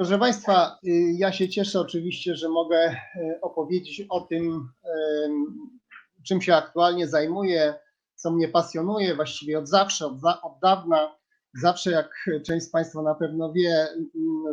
Proszę Państwa, y, ja się cieszę oczywiście, że mogę y, opowiedzieć o tym, y, czym się aktualnie zajmuję, co mnie pasjonuje właściwie od zawsze, od, za, od dawna. Zawsze, jak część z Państwa na pewno wie,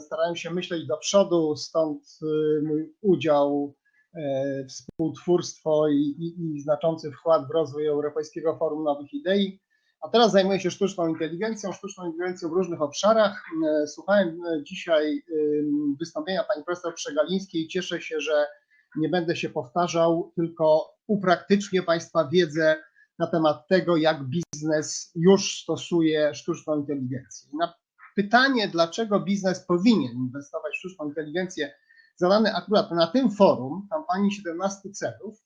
starałem się myśleć do przodu, stąd mój udział, współtwórstwo i, i, i znaczący wkład w rozwój Europejskiego Forum Nowych Idei. A teraz zajmuję się sztuczną inteligencją, sztuczną inteligencją w różnych obszarach. E, słuchałem e, dzisiaj wystąpienia pani profesor Przegalińskiej i cieszę się, że nie będę się powtarzał, tylko upraktycznię Państwa wiedzę na temat tego, jak biznes już stosuje sztuczną inteligencję. Na pytanie, dlaczego biznes powinien inwestować w sztuczną inteligencję, zadane akurat na tym forum, kampanii 17 celów,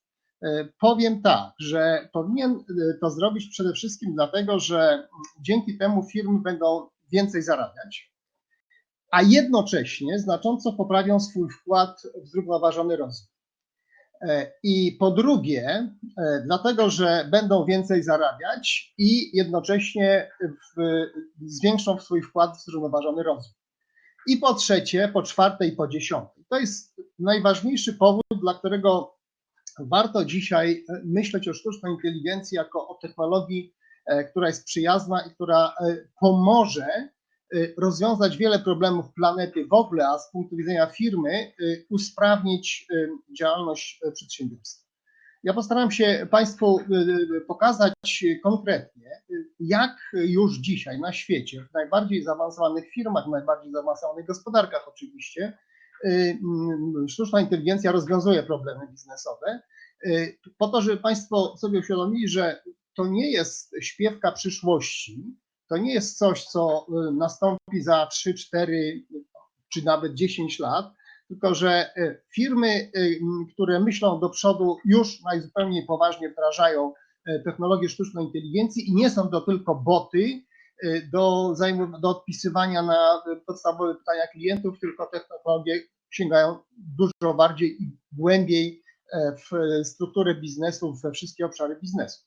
powiem tak, że powinien e, to zrobić przede wszystkim dlatego, że dzięki temu firmy będą więcej zarabiać, a jednocześnie znacząco poprawią swój wkład w zrównoważony rozwój. E, I po drugie, dlatego, że będą więcej zarabiać i jednocześnie w, zwiększą swój wkład w zrównoważony rozwój. I po trzecie, po czwarte i po dziesiąte. To jest najważniejszy powód, dla którego warto dzisiaj e, myśleć o sztucznej inteligencji jako o technologii, e, która jest przyjazna i która e, pomoże rozwiązać wiele problemów planety w ogóle, a z punktu widzenia firmy usprawnić działalność przedsiębiorstwa. Ja postaram się Państwu pokazać konkretnie, jak już dzisiaj na świecie, w najbardziej zaawansowanych firmach, w najbardziej zaawansowanych gospodarkach oczywiście, sztuczna inteligencja rozwiązuje problemy biznesowe, y, po to, żeby Państwo sobie uświadomili, że to nie jest śpiewka przyszłości, to nie jest coś, co y, nastąpi za 3, 4 czy nawet 10 lat, tylko że y, firmy, które myślą do przodu, już najzupełniej poważnie wdrażają technologię sztucznej inteligencji i nie są to tylko boty do, do odpisywania na podstawowe pytania klientów, tylko technologie sięgają dużo bardziej i głębiej e, w strukturę biznesu, we wszystkie obszary biznesu.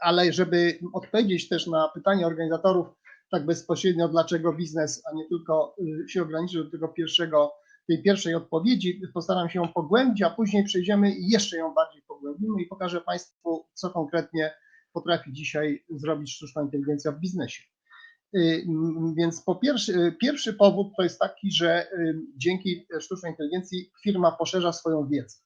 Ale żeby odpowiedzieć też na pytanie organizatorów tak bezpośrednio, dlaczego biznes, a nie tylko y, się ograniczyć do tego pierwszego, tej pierwszej odpowiedzi, postaram się ją pogłębić, a później przejdziemy i jeszcze ją bardziej pogłębimy i pokażę Państwu, co konkretnie potrafi dzisiaj zrobić sztuczna inteligencja w biznesie. Y, więc po pierwszy, pierwszy powód to jest taki, że y, dzięki sztucznej inteligencji firma poszerza swoją wiedzę.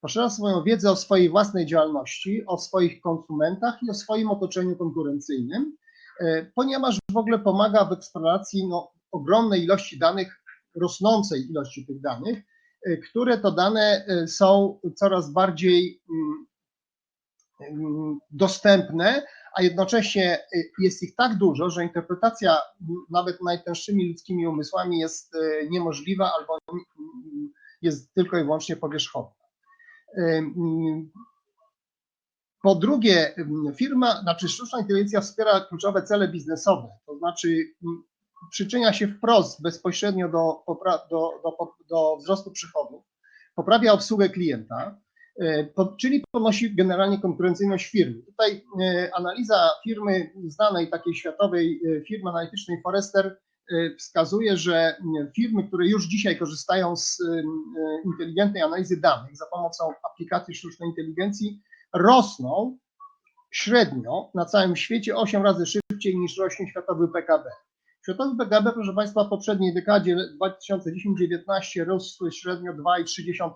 Poszerza swoją wiedzę o swojej własnej działalności, o swoich konsumentach i o swoim otoczeniu konkurencyjnym, y, ponieważ w ogóle pomaga w eksploracji no, ogromnej ilości danych, rosnącej ilości tych danych, które to dane są coraz bardziej mm, dostępne, a jednocześnie y, jest ich tak dużo, że interpretacja nawet najtęższymi ludzkimi umysłami jest y, niemożliwa albo jest tylko i wyłącznie powierzchowna. Po drugie, firma, znaczy sztuczna inteligencja wspiera kluczowe cele biznesowe, to znaczy przyczynia się wprost, bezpośrednio do, do, do, do wzrostu przychodów, poprawia obsługę klienta, czyli podnosi generalnie konkurencyjność firmy. Tutaj e, analiza firmy, znanej takiej światowej e, firmy analitycznej Forrester wskazuje, że firmy, które już dzisiaj korzystają z inteligentnej analizy danych za pomocą aplikacji sztucznej inteligencji, rosną średnio na całym świecie 8 razy szybciej niż rośnie światowy PKB. Światowy PKB, proszę Państwa, w poprzedniej dekadzie 2010-2019 rósł średnio 2,3%,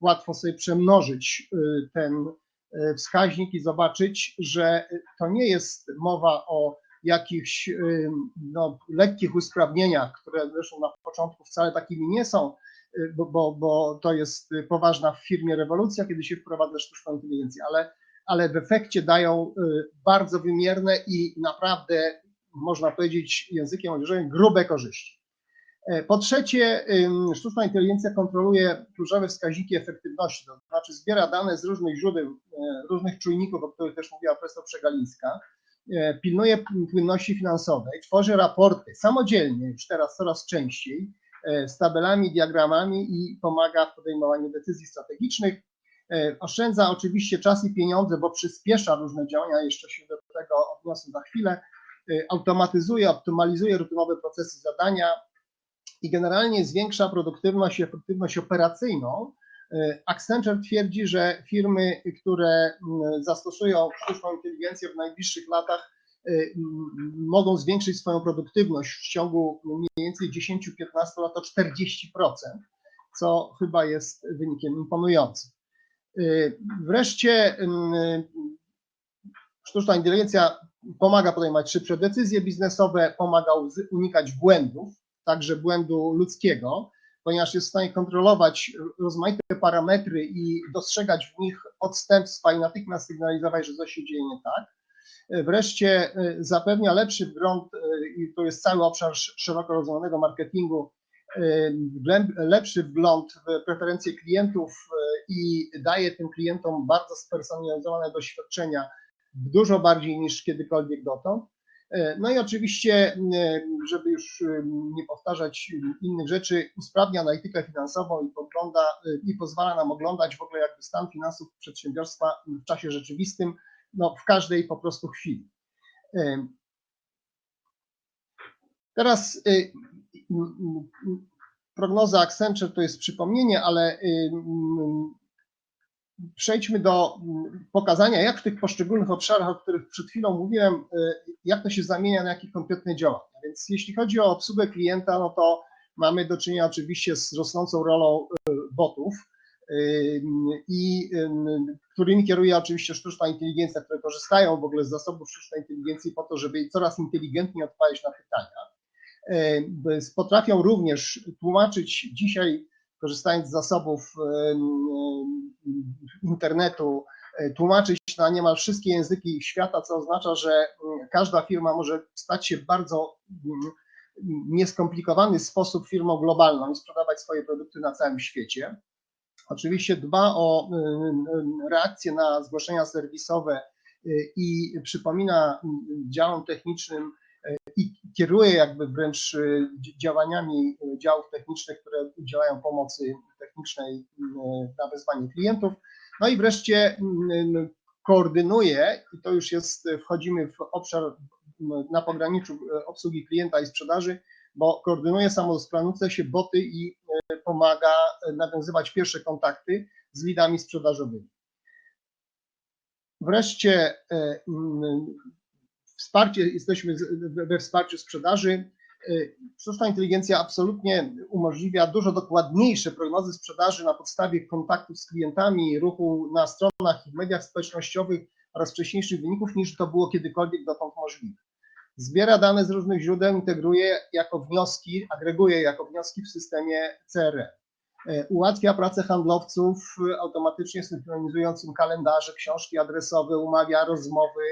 łatwo sobie przemnożyć y, ten y, wskaźnik i zobaczyć, że to nie jest mowa o jakichś y, no, lekkich usprawnieniach, które zresztą na początku wcale takimi nie są, bo, bo, bo to jest poważna w firmie rewolucja, kiedy się wprowadza sztuczną inteligencję, ale, ale w efekcie dają bardzo wymierne i naprawdę, można powiedzieć językiem młodzieżowym, grube korzyści. E, po trzecie, sztuczna inteligencja kontroluje kluczowe wskaźniki efektywności, to znaczy zbiera dane z różnych źródeł, e, różnych czujników, o których też mówiła profesor Przegalińska, e, pilnuje płynności finansowej, tworzy raporty samodzielnie, już teraz coraz częściej, z tabelami, diagramami i pomaga w podejmowaniu decyzji strategicznych. Oszczędza oczywiście czas i pieniądze, bo przyspiesza różne działania, jeszcze się do tego odniosę za chwilę. Automatyzuje, optymalizuje rutynowe procesy zadania, i generalnie zwiększa produktywność i efektywność operacyjną. Accenture twierdzi, że firmy, które mm, zastosują sztuczną inteligencję w najbliższych latach, mogą zwiększyć swoją produktywność w ciągu mniej więcej 10-15 lat o 40%, co chyba jest wynikiem imponującym. Wreszcie sztuczna inteligencja pomaga podejmować szybsze decyzje biznesowe, pomaga unikać błędów, także błędu ludzkiego, ponieważ jest w stanie kontrolować rozmaite parametry i dostrzegać w nich odstępstwa i natychmiast sygnalizować, że coś się dzieje nie tak. Wreszcie e, zapewnia lepszy wgląd, e, i to jest cały obszar szeroko rozumianego marketingu, e, lepszy wgląd w preferencje klientów i daje tym klientom bardzo spersonalizowane doświadczenia, dużo bardziej niż kiedykolwiek dotąd. No i oczywiście, żeby już nie powtarzać innych rzeczy, usprawnia analitykę finansową i, podgląda, i pozwala nam oglądać w ogóle jakby stan finansów przedsiębiorstwa w czasie rzeczywistym, no, w każdej po prostu chwili. Teraz prognoza Accenture to jest przypomnienie, ale przejdźmy do pokazania, jak w tych poszczególnych obszarach, o których przed chwilą mówiłem, y, jak to się zamienia na jakie konkretne działania. Więc jeśli chodzi o obsługę klienta, no to mamy do czynienia oczywiście z rosnącą rolą botów i którymi kieruje oczywiście sztuczna inteligencja, które korzystają w ogóle z zasobów sztucznej inteligencji po to, żeby coraz inteligentniej odpowiadać na pytania. Potrafią również tłumaczyć dzisiaj, korzystając z zasobów internetu, e, tłumaczyć na niemal wszystkie języki świata, co oznacza, że każda firma może stać się w bardzo nieskomplikowany sposób firmą globalną i sprzedawać swoje produkty na całym świecie. Oczywiście dba o y, y, reakcje na zgłoszenia serwisowe y, i przypomina działom technicznym i kieruje jakby wręcz działaniami działów technicznych, które udzielają pomocy technicznej na wezwanie klientów. No i wreszcie koordynuje, i to już jest, wchodzimy w obszar na pograniczu obsługi klienta i sprzedaży, bo koordynuje samorozprawiające się boty i e, pomaga e, nawiązywać pierwsze kontakty z lidami sprzedażowymi. Wreszcie e, wsparcie, jesteśmy we wsparciu sprzedaży. Sztuczna inteligencja absolutnie umożliwia dużo dokładniejsze prognozy sprzedaży na podstawie kontaktów z klientami, ruchu na stronach i mediach społecznościowych oraz wcześniejszych wyników, niż to było kiedykolwiek dotąd możliwe zbiera dane z różnych źródeł, integruje jako wnioski, agreguje jako wnioski w systemie CRM. E, ułatwia pracę handlowców automatycznie synchronizując im kalendarze, książki adresowe, umawia rozmowy,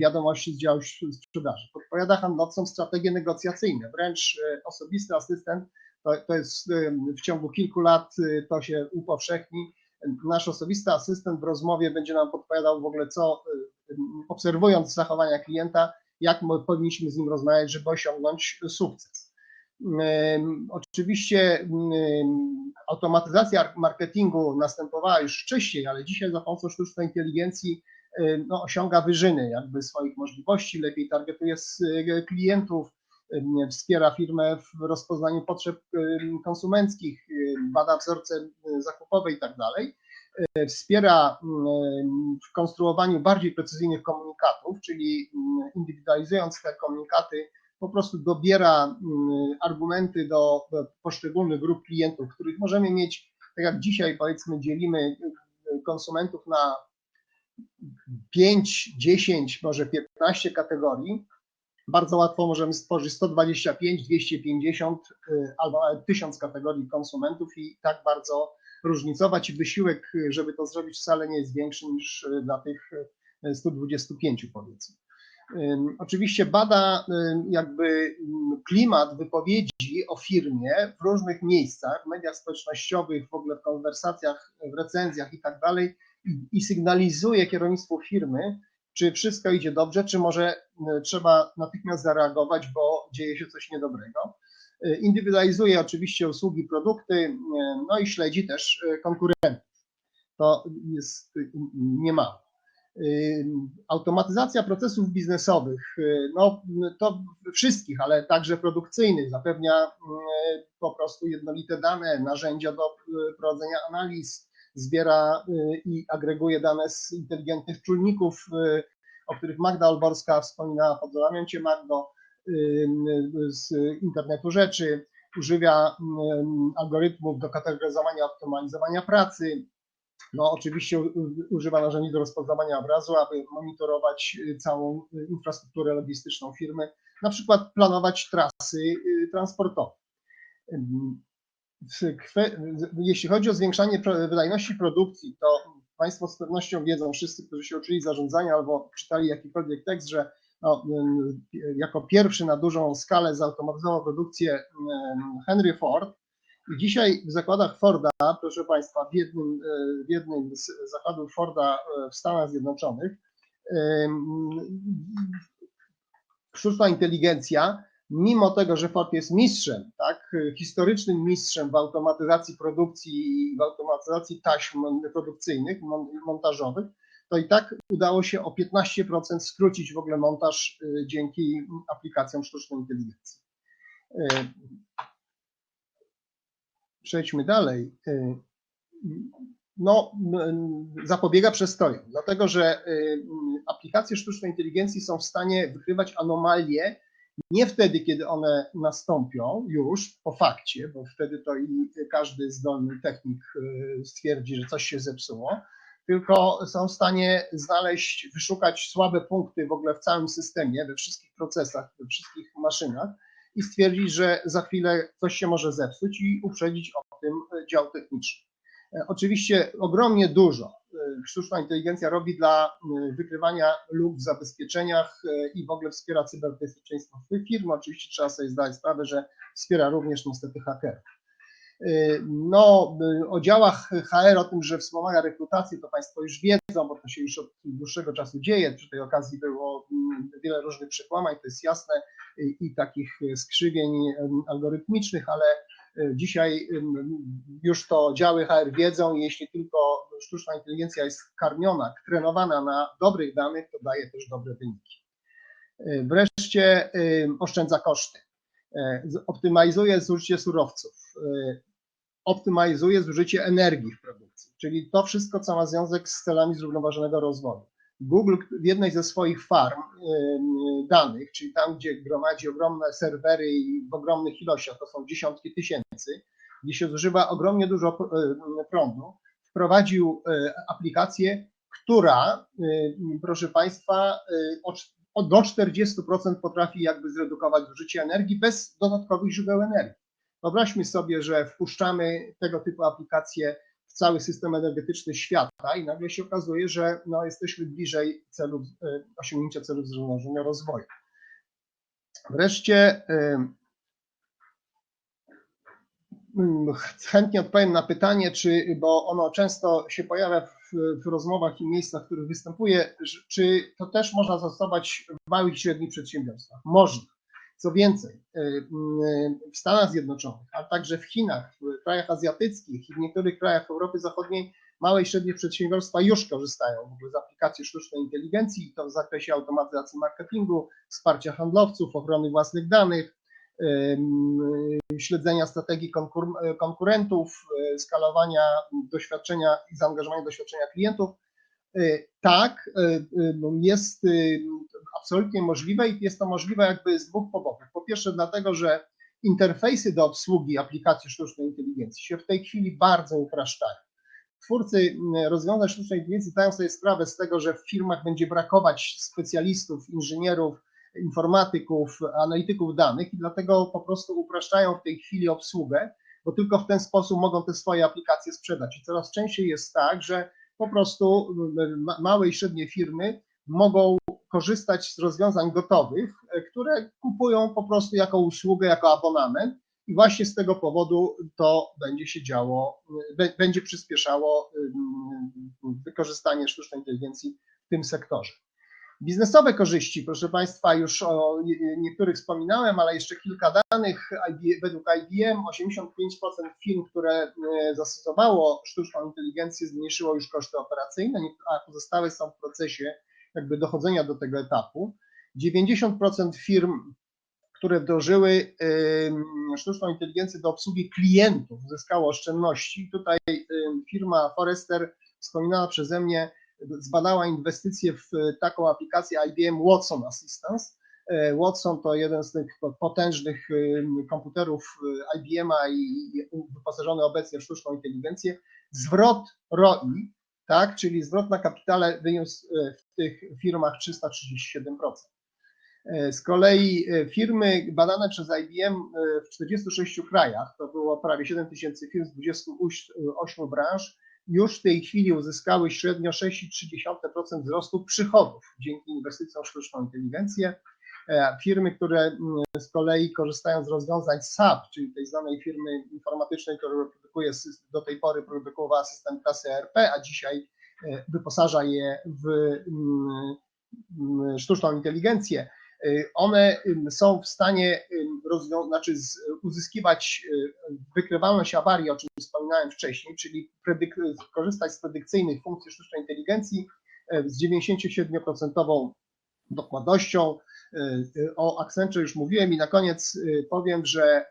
wiadomości z działu sprzedaży. Podpowiada handlowcom strategie negocjacyjne, wręcz e, osobisty asystent, to, to jest w ciągu kilku lat to się upowszechni. Nasz osobisty asystent w rozmowie będzie nam podpowiadał w ogóle co, obserwując zachowania klienta, jak powinniśmy z nim rozmawiać, żeby osiągnąć sukces. Oczywiście automatyzacja marketingu następowała już wcześniej, ale dzisiaj za pomocą sztucznej inteligencji no, osiąga wyżyny jakby swoich możliwości, lepiej targetuje klientów, wspiera firmę w rozpoznaniu potrzeb konsumenckich, bada wzorce zakupowe i tak dalej. Wspiera w konstruowaniu bardziej precyzyjnych komunikatów, czyli indywidualizując te komunikaty, po prostu dobiera argumenty do poszczególnych grup klientów, których możemy mieć, tak jak dzisiaj powiedzmy dzielimy y, konsumentów na 5, 10, może 15 kategorii, bardzo łatwo możemy stworzyć 125, 250 y, albo nawet 1000 kategorii konsumentów i tak bardzo różnicować i wysiłek, żeby to zrobić, wcale nie jest większy niż e, dla tych 125 e, powiedzmy. Oczywiście bada jakby klimat wypowiedzi o firmie w różnych miejscach, w mediach społecznościowych, w ogóle w konwersacjach, w recenzjach i tak dalej i sygnalizuje kierownictwu firmy, czy wszystko idzie dobrze, czy może trzeba natychmiast zareagować, bo dzieje się coś niedobrego. Indywidualizuje oczywiście usługi, produkty, no i śledzi też konkurentów. To jest niemało. Automatyzacja procesów biznesowych, no to wszystkich, ale także produkcyjnych, zapewnia po prostu jednolite dane, narzędzia do prowadzenia analiz, zbiera i agreguje dane z inteligentnych czujników, o których Magda Olborska wspominała, pozdrawiam Cię Magdo, z internetu rzeczy, używia algorytmów do kategoryzowania, optymalizowania pracy, no, oczywiście używa narzędzi do rozpoznawania obrazu, aby monitorować y, całą y, infrastrukturę logistyczną firmy, na przykład planować trasy y, transportowe. Jeśli chodzi o zwiększanie wydajności produkcji, to Państwo z pewnością wiedzą, wszyscy, którzy się uczyli zarządzania albo czytali jakikolwiek tekst, że no, jako pierwszy na dużą skalę zautomatyzował produkcję Henry Ford, i dzisiaj w zakładach Forda, proszę Państwa, w jednym, e, w jednym z zakładów Forda w Stanach Zjednoczonych, sztuczna inteligencja, mimo tego, że Ford jest mistrzem, tak, historycznym mistrzem w automatyzacji produkcji i w automatyzacji taśm produkcyjnych, montażowych, to i tak udało się o 15% skrócić w ogóle montaż e, dzięki aplikacjom sztucznej inteligencji. Przejdźmy dalej, y, no, zapobiega przestojom, dlatego że y, aplikacje sztucznej inteligencji są w stanie wykrywać anomalie nie wtedy, kiedy one nastąpią już po fakcie, bo wtedy to i każdy zdolny technik y, stwierdzi, że coś się zepsuło, tylko są w stanie znaleźć, wyszukać słabe punkty w ogóle w całym systemie, we wszystkich procesach, we wszystkich maszynach i stwierdzić, że za chwilę coś się może zepsuć i uprzedzić o tym e, dział techniczny. E, oczywiście ogromnie dużo e, sztuczna inteligencja robi dla wykrywania luk w zabezpieczeniach i w ogóle wspiera cyberbezpieczeństwo firmy. Oczywiście trzeba sobie zdać sprawę, że wspiera również niestety hakerów. No, o działach HR, o tym, że wspomaga rekrutację, to Państwo już wiedzą, bo to się już od dłuższego czasu dzieje. Przy tej okazji było mm, wiele różnych przekłamań, to jest jasne, i takich skrzywień algorytmicznych, ale e, dzisiaj już to działy HR wiedzą, jeśli tylko sztuczna inteligencja jest karmiona, trenowana na dobrych danych, to daje też dobre wyniki. E, wreszcie oszczędza koszty, e, optymalizuje zużycie surowców, optymalizuje zużycie energii w produkcji, czyli to wszystko, co ma związek z celami zrównoważonego rozwoju. Google w jednej ze swoich farm danych, czyli tam, gdzie gromadzi ogromne serwery i w ogromnych ilościach, to są dziesiątki tysięcy, gdzie się zużywa ogromnie dużo prądu, wprowadził e, aplikację, która, proszę Państwa, e, do 40% potrafi jakby zredukować zużycie energii bez dodatkowych źródeł energii. Wyobraźmy sobie, że wpuszczamy tego typu aplikacje w cały system energetyczny świata i nagle się okazuje, że no, jesteśmy bliżej celów, e, osiągnięcia celów zrównoważonego rozwoju. Wreszcie mm, chętnie odpowiem na pytanie, czy, bo ono często się pojawia w, w rozmowach i miejscach, w których występuję, czy to też można zastosować w małych i średnich przedsiębiorstwach? Można. Co więcej, y, w Stanach Zjednoczonych, a także w Chinach, w krajach azjatyckich i w niektórych krajach Europy Zachodniej małe i średnie przedsiębiorstwa już korzystają w ogóle z aplikacji sztucznej inteligencji, to w zakresie automatyzacji marketingu, wsparcia handlowców, ochrony własnych danych, śledzenia strategii konkur konkurentów, y, skalowania doświadczenia i zaangażowania doświadczenia klientów. Tak, jest absolutnie możliwe i jest to możliwe jakby z dwóch powodów. Po pierwsze dlatego, że interfejsy do obsługi aplikacji sztucznej inteligencji się w tej chwili bardzo upraszczają. Twórcy rozwiązań sztucznej inteligencji zdają sobie sprawę z tego, że w firmach będzie brakować specjalistów, inżynierów, informatyków, analityków danych i dlatego po prostu upraszczają w tej chwili obsługę, bo tylko w ten sposób mogą te swoje aplikacje sprzedać. I coraz częściej jest tak, że po prostu mm, małe i średnie firmy mogą korzystać z rozwiązań gotowych, e, które kupują po prostu jako usługę, jako abonament i właśnie z tego powodu to będzie się działo, będzie przyspieszało wykorzystanie sztucznej inteligencji w tym sektorze. Biznesowe korzyści, proszę Państwa, już o niektórych wspominałem, ale jeszcze kilka danych. Według IBM 85% firm, które e, zastosowało sztuczną inteligencję, zmniejszyło już koszty operacyjne, a pozostałe są w procesie jakby dochodzenia do tego etapu. 90% firm, które wdrożyły sztuczną inteligencję do obsługi klientów, uzyskało oszczędności. Tutaj firma Forrester, wspominana przeze mnie, zbadała inwestycje w taką aplikację IBM Watson Assistance. E, Watson to jeden z tych potężnych komputerów IBM-a i wyposażony obecnie w sztuczną inteligencję. Zwrot ROI, tak, czyli zwrot na kapitale wyniósł e, w tych firmach 337%. E, z kolei firmy badane przez IBM w 46 krajach, to było prawie 7 tysięcy firm z 28 branż, już w tej chwili uzyskały średnio 6,3% wzrostu przychodów dzięki inwestycjom w sztuczną inteligencję. E, firmy, które mm, z kolei korzystają z rozwiązań SAP, czyli tej znanej firmy informatycznej, która produkuje, do tej pory produkowała system klasy ERP, a dzisiaj e, wyposaża je w mm, mm, sztuczną inteligencję, one są w stanie znaczy uzyskiwać y, wykrywalność awarii, o czym wspominałem wcześniej, czyli korzystać z predykcyjnych funkcji sztucznej inteligencji y, z 97% dokładnością. O Accenture już mówiłem i na koniec powiem, że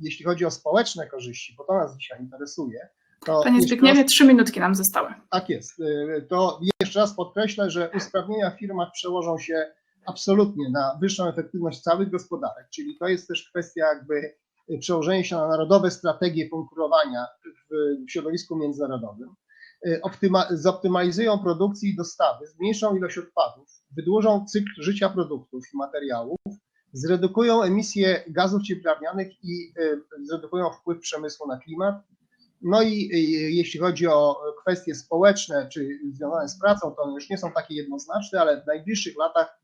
jeśli chodzi o społeczne korzyści, bo to nas dzisiaj interesuje, to Panie Zbigniewie, trzy minutki nam zostały. Tak jest. To jeszcze raz podkreślę, że usprawnienia w firmach przełożą się absolutnie na wyższą efektywność całych gospodarek, czyli to jest też kwestia jakby przełożenia się na narodowe strategie konkurowania w środowisku międzynarodowym, Optyma, zoptymalizują produkcję i dostawy, zmniejszą ilość odpadów, wydłużą cykl życia produktów i materiałów, zredukują emisję gazów cieplarnianych i e, zredukują wpływ przemysłu na klimat. No i jeśli chodzi o kwestie społeczne czy związane z pracą, to one już nie są takie jednoznaczne, ale w najbliższych latach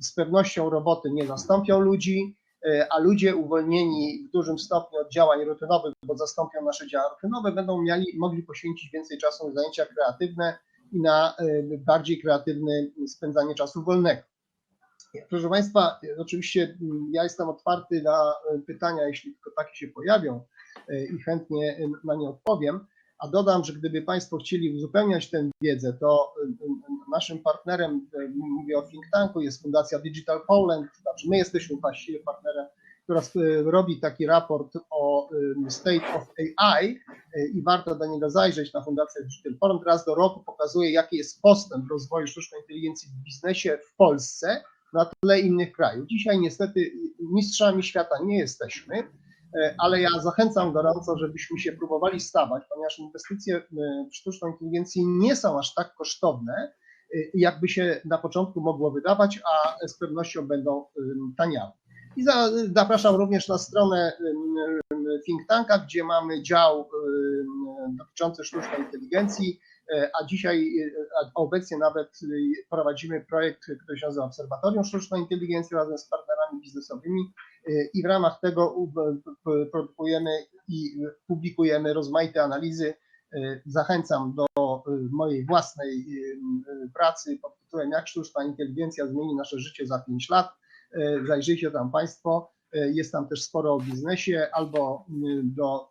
z pewnością roboty nie zastąpią ludzi, e, a ludzie uwolnieni w dużym stopniu od działań rutynowych, bo zastąpią nasze działania rutynowe, będą mieli, mogli poświęcić więcej czasu na zajęcia kreatywne i na e, bardziej kreatywne spędzanie czasu wolnego. Proszę Państwa, oczywiście ja jestem otwarty na pytania, jeśli tylko takie się pojawią e, i chętnie na nie odpowiem. A dodam, że gdyby Państwo chcieli uzupełniać tę wiedzę, to y, y, naszym partnerem, y, mówię o think tanku, jest Fundacja Digital Poland, znaczy my jesteśmy właściwie partnerem, która robi taki raport o State of AI i warto do niego zajrzeć na Fundację Digital Poland. Raz do roku pokazuje, jaki jest postęp rozwoju sztucznej inteligencji w biznesie w Polsce na tle innych krajów. Dzisiaj niestety mistrzami świata nie jesteśmy, ale ja zachęcam gorąco, żebyśmy się próbowali stawać, ponieważ inwestycje e, w sztuczną inteligencję nie są aż tak kosztowne, e, jakby się na początku mogło wydawać, a z pewnością będą taniały. I zapraszam również na stronę think tanka, gdzie mamy dział dotyczący sztucznej inteligencji, a dzisiaj, a obecnie nawet prowadzimy projekt, który się nazywa Obserwatorium Sztucznej Inteligencji razem z partnerami biznesowymi, i w ramach tego produkujemy i publikujemy rozmaite analizy. Zachęcam do mojej własnej pracy pod tytułem Jak sztuczna inteligencja zmieni nasze życie za 5 lat. Zajrzyjcie tam Państwo. Jest tam też sporo o biznesie albo do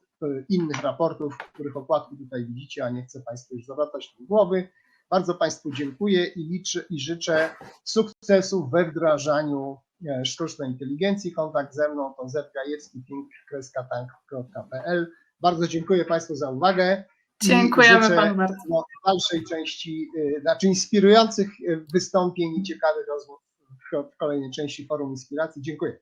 innych raportów, których okładki tutaj widzicie, a nie chcę Państwu już zawracać głowy. Bardzo Państwu dziękuję i liczę i życzę sukcesów we wdrażaniu sztucznej inteligencji. Kontakt ze mną to zgajewski.tank.pl. Bardzo dziękuję Państwu za uwagę. Dziękujemy Panu bardzo. No, dalszej części, e, znaczy inspirujących e, wystąpień i ciekawych rozmów w kolejnej części Forum Inspiracji. Dziękuję.